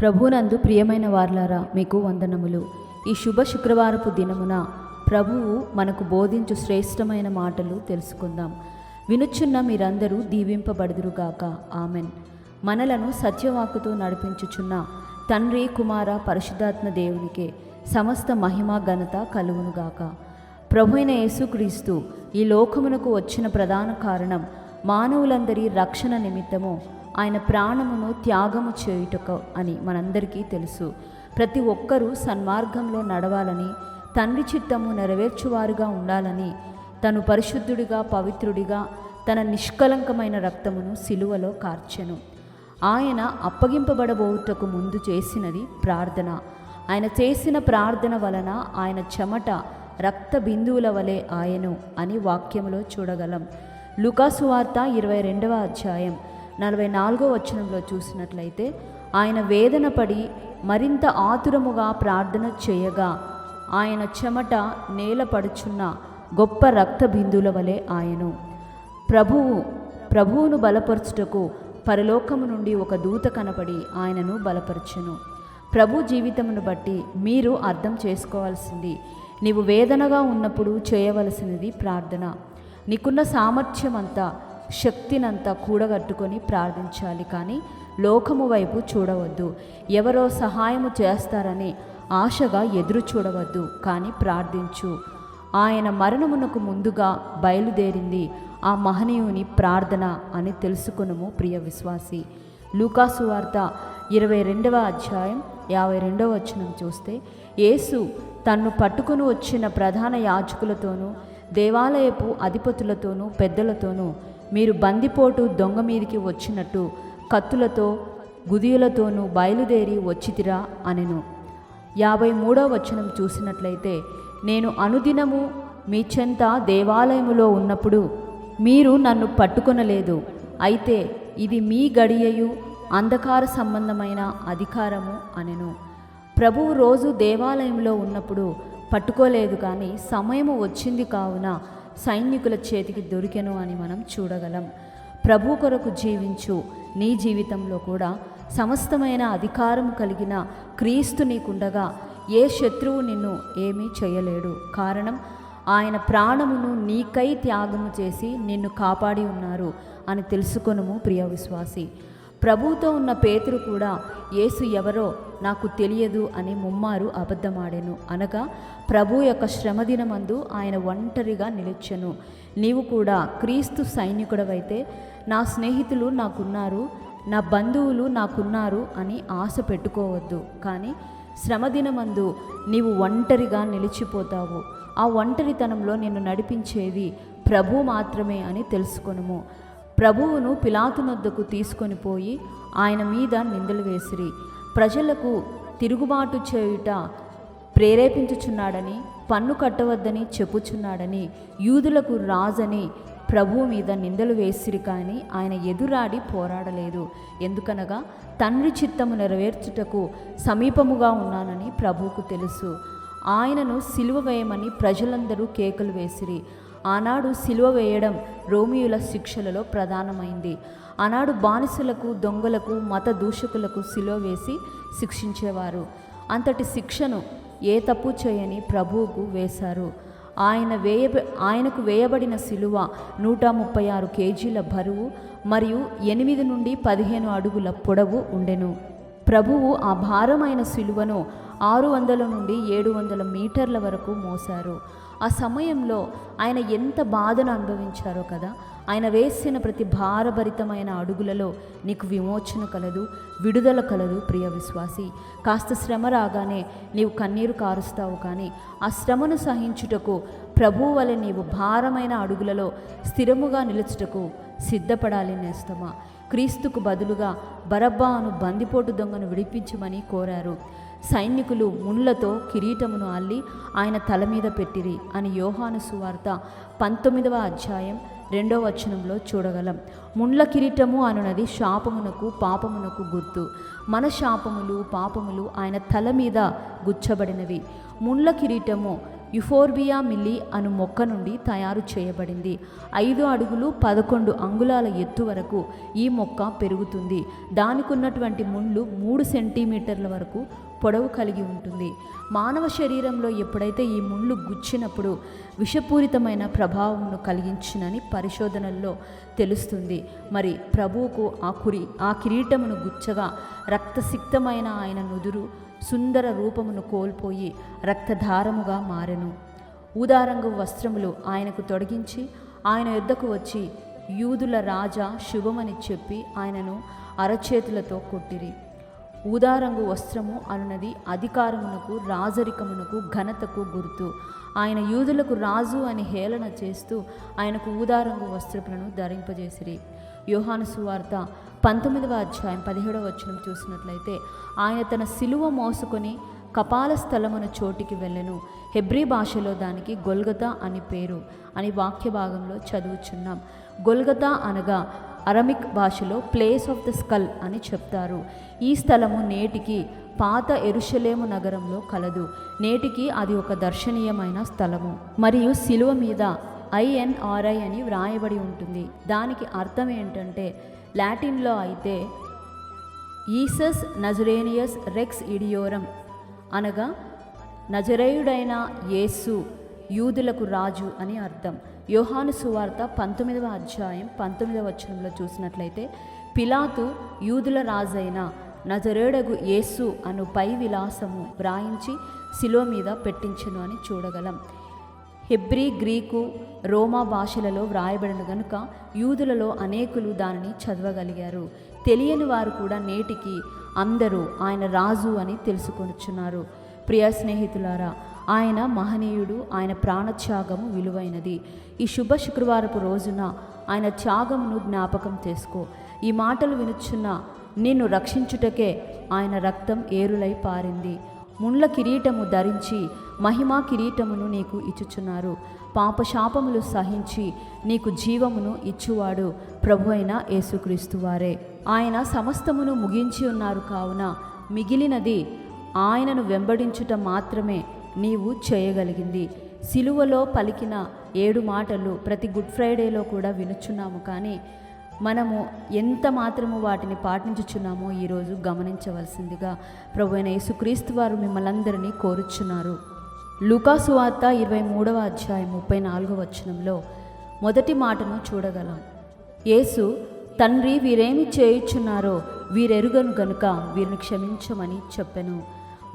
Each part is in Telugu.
ప్రభునందు ప్రియమైన వార్లారా మీకు వందనములు. ఈ శుభ శుక్రవారపు దినమున ప్రభువు మనకు బోధించు శ్రేష్టమైన మాటలు తెలుసుకుందాం. వినుచున్న మీరందరూ దీవింపబడుదురుగాక. ఆమెన్. మనలను సత్యవాకుతో నడిపించుచున్న తండ్రి కుమార పరిశుద్ధాత్మ దేవునికే సమస్త మహిమ ఘనత కలుగునుగాక. ప్రభు అయిన యేసుక్రీస్తు ఈ లోకమునకు వచ్చిన ప్రధాన కారణం మానవులందరి రక్షణ నిమిత్తము ఆయన ప్రాణమును త్యాగము చేయుటకు అని మనందరికీ తెలుసు. ప్రతి ఒక్కరూ సన్మార్గంలో నడవాలని తండ్రి చిత్తము నెరవేర్చువారుగా ఉండాలని తను పరిశుద్ధుడిగా పవిత్రుడిగా తన నిష్కలంకమైన రక్తమును సిలువలో కార్చెను. ఆయన అప్పగింపబడబోటకు ముందు చేసినది ప్రార్థన. ఆయన చేసిన ప్రార్థన వలన ఆయన చెమట రక్త బిందువుల వలె ఆయను అని వాక్యములో చూడగలం. లుకాసు వార్త ఇరవై రెండవ అధ్యాయం. నలభై నాలుగో వచనంలో చూసినట్లయితే ఆయన వేదన పడి మరింత ఆతురముగా ప్రార్థన చేయగా ఆయన చెమట నేలపడుచున్న గొప్ప రక్త బిందుల వలె ఆయను. ప్రభువు ప్రభువును బలపరచుటకు పరలోకము నుండి ఒక దూత కనపడి ఆయనను బలపరచును. ప్రభు జీవితమును బట్టి మీరు అర్థం చేసుకోవాల్సింది నీవు వేదనగా ఉన్నప్పుడు చేయవలసినది ప్రార్థన. నీకున్న సామర్థ్యం అంతా శక్తినంతా కూడగట్టుకొని ప్రార్థించాలి కానీ లోకము వైపు చూడవద్దు. ఎవరో సహాయము చేస్తారని ఆశగా ఎదురు చూడవద్దు కానీ ప్రార్థించు. ఆయన మరణమునకు ముందుగా బయలుదేరింది ఆ మహనీయుని ప్రార్థన అని తెలుసుకునము ప్రియ విశ్వాసి. లూకాసు వార్త ఇరవై రెండవ అధ్యాయం యాభై రెండవ వచనం చూస్తే యేసు తన్ను పట్టుకుని వచ్చిన ప్రధాన యాజకులతోనూ దేవాలయపు అధిపతులతోనూ పెద్దలతోనూ మీరు బందిపోటు దొంగ మీదికి వచ్చినట్టు కత్తులతో గుదియులతోనూ బయలుదేరి వచ్చితిరా అనెను. యాభై మూడో వచనం చూసినట్లయితే నేను అనుదినము మీ చెంత దేవాలయములో ఉన్నప్పుడు మీరు నన్ను పట్టుకొనలేదు. అయితే ఇది మీ గడియయు అంధకార సంబంధమైన అధికారము అనెను. ప్రభువు రోజు దేవాలయంలో ఉన్నప్పుడు పట్టుకోలేదు కానీ సమయము వచ్చింది కావున సైనికుల చేతికి దొరికెను అని మనం చూడగలం. ప్రభు కొరకు జీవించు నీ జీవితంలో కూడా సమస్తమైన అధికారం కలిగిన క్రీస్తు నీకుండగా ఏ శత్రువు నిన్ను ఏమీ చేయలేడు. కారణం ఆయన ప్రాణమును నీకై త్యాగము చేసి నిన్ను కాపాడి ఉన్నారు అని తెలుసుకొనుము ప్రియ విశ్వాసి. ప్రభువుతో ఉన్న పేతురు కూడా యేసు ఎవరో నాకు తెలియదు అని ముమ్మారు అబద్ధమాడాను. అనగా ప్రభు యొక్క శ్రమదినమందు ఆయన ఒంటరిగా నిలిచెను. నీవు కూడా క్రీస్తు సైనికుడవైతే నా స్నేహితులు నాకున్నారు నా బంధువులు నాకున్నారు అని ఆశ పెట్టుకోవద్దు. కానీ శ్రమదినమందు నీవు ఒంటరిగా నిలిచిపోతావు. ఆ ఒంటరితనంలో నిన్ను నడిపించేది ప్రభు మాత్రమే అని తెలుసుకొనుము. ప్రభువును పిలాతునొద్దకు తీసుకొని పోయి ఆయన మీద నిందలు వేసిరి. ప్రజలకు తిరుగుబాటు చేయుట ప్రేరేపించుచున్నాడని పన్ను కట్టవద్దని చెప్పుచున్నాడని యూదులకు రాజని ప్రభువు మీద నిందలు వేసిరి కానీ ఆయన ఎదురాడి పోరాడలేదు. ఎందుకనగా తండ్రి చిత్తము నెరవేర్చుటకు సమీపముగా ఉన్నానని ప్రభువుకు తెలుసు. ఆయనను సిలువ వేయమని ప్రజలందరూ కేకలు వేసిరి. ఆనాడు సిలువ వేయడం రోమియుల శిక్షలలో ప్రధానమైంది. ఆనాడు బానిసలకు దొంగలకు మత దూషకులకు సిలువ వేసి శిక్షించేవారు. అంతటి శిక్షను ఏ తప్పు చేయని ప్రభువుకు వేశారు. ఆయన వేయ ఆయనకు వేయబడిన సిలువ నూట ముప్పై ఆరు కేజీల బరువు మరియు ఎనిమిది నుండి పదిహేను అడుగుల పొడవు ఉండెను. ప్రభువు ఆ భారమైన సిలువను ఆరు వందల నుండి ఏడు వందల మీటర్ల వరకు మోశారు. ఆ సమయంలో ఆయన ఎంత బాధను అనుభవించారో కదా. ఆయన వేసిన ప్రతి భారభరితమైన అడుగులలో నీకు విమోచన కలదు విడుదల కలదు ప్రియ విశ్వాసి. కాస్త శ్రమ రాగానే నీవు కన్నీరు కారుస్తావు కానీ ఆ శ్రమను సహించుటకు ప్రభువు వలె నీవు భారమైన అడుగులలో స్థిరముగా నిలుచుటకు సిద్ధపడాలి నేస్తమా. క్రీస్తుకు బదులుగా బరబ్బాను బందిపోటు దొంగను విడిపించమని కోరారు. సైనికులు ముళ్ళతో కిరీటమును అల్లి ఆయన తల మీద పెట్టిరి అని యోహాను సువార్త పంతొమ్మిదవ అధ్యాయం రెండవ వచనంలో చూడగలం. ముండ్ల కిరీటము అనునది శాపమునకు పాపమునకు గుర్తు. మన శాపములు పాపములు ఆయన తల మీద గుచ్చబడినవి. ముండ్ల కిరీటము యుఫోర్బియా మిల్లి అను మొక్క నుండి తయారు చేయబడింది. ఐదు అడుగులు పదకొండు అంగుళాల ఎత్తు వరకు ఈ మొక్క పెరుగుతుంది. దానికి ఉన్నటువంటి ముళ్ళు మూడు సెంటీమీటర్ల వరకు పొడవు కలిగి ఉంటుంది. మానవ శరీరంలో ఎప్పుడైతే ఈ ముళ్ళు గుచ్చినప్పుడు విషపూరితమైన ప్రభావమును కలిగించునని పరిశోధనల్లో తెలుస్తుంది. మరి ప్రభువుకు ఆ కురి ఆ కిరీటమును గుచ్చగా రక్తసిక్తమైన ఆయన నుదురు సుందర రూపమును కోల్పోయి రక్తధారముగా మారెను. ఊదారంగు వస్త్రములు ఆయనకు తొడిగించి ఆయన యుద్ధకు వచ్చి యూదుల రాజా శుభమని చెప్పి ఆయనను అరచేతులతో కొట్టిరి. ఊదారంగు వస్త్రము అనున్నది అధికారమునకు రాజరికమునకు ఘనతకు గుర్తు. ఆయన యూదులకు రాజు అని హేళన చేస్తూ ఆయనకు ఊదారంగు వస్త్రములను ధరింపజేసిరి. యోహాను సువార్త పంతొమ్మిదవ అధ్యాయం పదిహేడవ వచనం చూసినట్లయితే ఆయన తన సిలువ మోసుకొని కపాల స్థలమున చోటికి వెళ్ళెను. హెబ్రీ భాషలో దానికి గొల్గతా అని పేరు అని వాక్య భాగంలో చదువుచున్నాం. గొల్గతా అనగా అరమిక్ భాషలో ప్లేస్ ఆఫ్ ద స్కల్ అని చెప్తారు. ఈ స్థలము నేటికి పాత ఎరుషలేము నగరంలో కలదు. నేటికి అది ఒక దర్శనీయమైన స్థలము. మరియు శిలువ మీద ఐఎన్ఆర్ఐ అని వ్రాయబడి ఉంటుంది. దానికి అర్థం ఏంటంటే లాటిన్లో అయితే ఈసస్ నజరేనియస్ రెక్స్ ఇడియోరం అనగా నజరేయుడైన యేసు యూదులకు రాజు అని అర్థం. యోహాను సువార్త పంతొమ్మిదవ అధ్యాయం పంతొమ్మిదవ వచనంలో చూసినట్లయితే పిలాతు యూదుల రాజైన నజరేడగు యేసు అను పై విలాసము వ్రాయించి శిలో మీద పెట్టించును అని చూడగలం. హెబ్రీ గ్రీకు రోమా భాషలలో వ్రాయబడిన గనుక యూదులలో అనేకులు దానిని చదవగలిగారు. తెలియని వారు కూడా నేటికి అందరూ ఆయన రాజు అని తెలుసుకొనుచున్నారు. ప్రియ స్నేహితులారా ఆయన మహనీయుడు ఆయన ప్రాణత్యాగము విలువైనది. ఈ శుభ శుక్రవారపు రోజున ఆయన త్యాగమును జ్ఞాపకం చేసుకో. ఈ మాటలు వినుచున్న నిన్ను రక్షించుటకే ఆయన రక్తం ఏరులై పారింది. ముండ్ల కిరీటము ధరించి మహిమా కిరీటమును నీకు ఇచ్చుచున్నారు. పాపశాపములు సహించి నీకు జీవమును ఇచ్చువాడు ప్రభు అయిన యేసుక్రీస్తు వారే. ఆయన సమస్తమును ముగించి ఉన్నారు కావున మిగిలినది ఆయనను వెంబడించుట మాత్రమే నీవు చేయగలిగింది. సిలువలో పలికిన ఏడు మాటలు ప్రతి గుడ్ ఫ్రైడేలో కూడా వినుచున్నాము కానీ మనము ఎంత మాత్రము వాటిని పాటించుచున్నామో ఈరోజు గమనించవలసిందిగా ప్రభు అయిన యేసుక్రీస్తు వారు మిమ్మల్ని అందరినీ కోరుచున్నారు. లూకాసు వార్త ఇరవై మూడవ అధ్యాయం ముప్పై నాలుగవ వచనంలో మొదటి మాటను చూడగలం. యేసు తండ్రి వీరేమి చేయుచున్నారో వీరెరుగను గనుక వీరిని క్షమించమని చెప్పెను.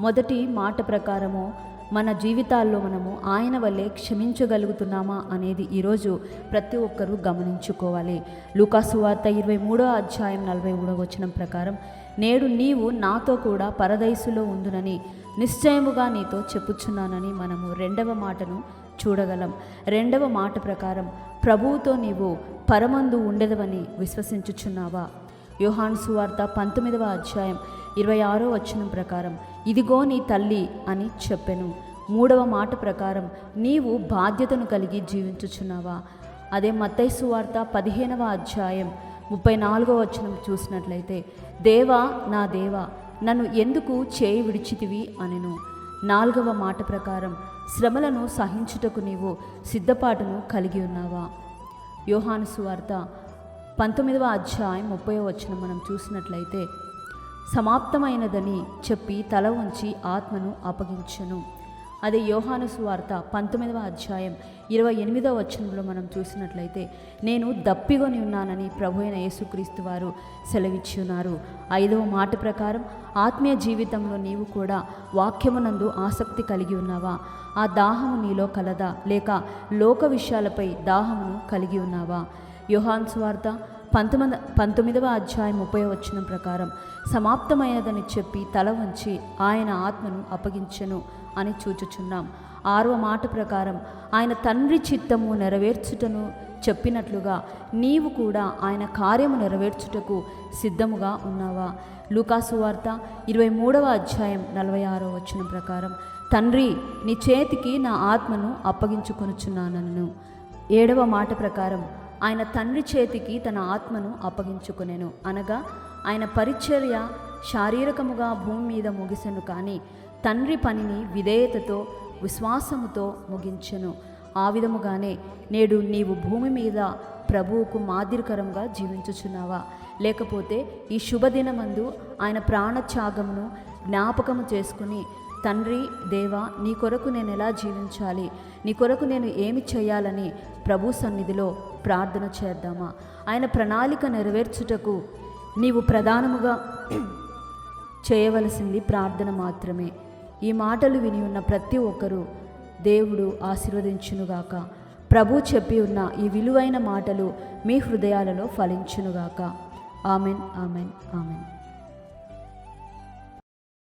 మొదటి మాట ప్రకారము మన జీవితాల్లో మనము ఆయన వల్లే క్షమించగలుగుతున్నామా అనేది ఈరోజు ప్రతి ఒక్కరూ గమనించుకోవాలి. లూకాసు వార్త ఇరవై మూడో అధ్యాయం నలభై మూడో వచనం ప్రకారం నేడు నీవు నాతో కూడా పరదైసులో ఉందునని నిశ్చయముగా నీతో చెప్పుచున్నానని మనము రెండవ మాటను చూడగలం. రెండవ మాట ప్రకారం ప్రభువుతో నీవు పరమందు ఉండదవని విశ్వసించుచున్నావా? యోహాన్ సువార్త పంతొమ్మిదవ అధ్యాయం ఇరవై ఆరో వచనం ప్రకారం ఇదిగో నీ తల్లి అని చెప్పెను. మూడవ మాట ప్రకారం నీవు బాధ్యతను కలిగి జీవించుచున్నావా? అదే మత్తైసు వార్త పదిహేనవ అధ్యాయం ముప్పై నాలుగో వచనం చూసినట్లయితే దేవా నా దేవా నన్ను ఎందుకు చేయి విడిచితివి? అనెను. నాలుగవ మాట ప్రకారం శ్రమలను సహించుటకు నీవు సిద్ధపాటును కలిగి ఉన్నావా? యోహాను సువార్త పంతొమ్మిదవ అధ్యాయం ముప్పై వచనం మనం చూసినట్లయితే సమాప్తమైనదని చెప్పి తల ఉంచి ఆత్మను అప్పగించను. అదే యోహాను సువార్త పంతొమ్మిదవ అధ్యాయం ఇరవై ఎనిమిదవ వచనంలో మనం చూసినట్లయితే నేను దప్పిగొని ఉన్నానని ప్రభు అయిన యేసుక్రీస్తు వారు సెలవిచ్చి ఉన్నారు ఐదవ మాట ప్రకారం ఆత్మీయ జీవితంలో నీవు కూడా వాక్యమునందు ఆసక్తి కలిగి ఉన్నావా? ఆ దాహము నీలో కలదా? లేక లోక విషయాలపై దాహమును కలిగి ఉన్నావా? యోహాన్ స్వార్థ పంతొమ్మిది పంతొమ్మిదవ అధ్యాయం ముప్పై వచనం ప్రకారం సమాప్తమైనదని చెప్పి తల వంచి ఆయన ఆత్మను అప్పగించను అని చూచుచున్నాం. ఆరవ మాట ప్రకారం ఆయన తండ్రి చిత్తము నెరవేర్చుటను చెప్పినట్లుగా నీవు కూడా ఆయన కార్యము నెరవేర్చుటకు సిద్ధముగా ఉన్నావా? లూకాసు వార్త ఇరవై మూడవ అధ్యాయం నలభై ఆరో వచ్చిన ప్రకారం తండ్రి నీ చేతికి నా ఆత్మను అప్పగించుకొనుచున్నానను. ఏడవ మాట ప్రకారం ఆయన తండ్రి చేతికి తన ఆత్మను అప్పగించుకునేను. అనగా ఆయన పరిచర్య శారీరకముగా భూమి మీద ముగిసెను కానీ తండ్రి పనిని విధేయతతో విశ్వాసముతో ముగించెను. ఆ విధముగానే నేడు నీవు భూమి మీద ప్రభువుకు మాదిరికరంగా జీవించుచున్నావా? లేకపోతే ఈ శుభదినమందు ఆయన ప్రాణత్యాగమును జ్ఞాపకము చేసుకుని తండ్రి దేవా నీ కొరకు నేను ఎలా జీవించాలి? నీ కొరకు నేను ఏమి చేయాలని ప్రభు సన్నిధిలో ప్రార్థన చేద్దామా? ఆయన ప్రణాళిక నెరవేర్చుటకు నీవు ప్రధానముగా చేయవలసింది ప్రార్థన మాత్రమే. ఈ మాటలు విని ఉన్న ప్రతి ఒక్కరూ దేవుడు ఆశీర్వదించునుగాక. ప్రభు చెప్పి ఉన్న ఈ విలువైన మాటలు మీ హృదయాలలో ఫలించునుగాక. Amen amen amen.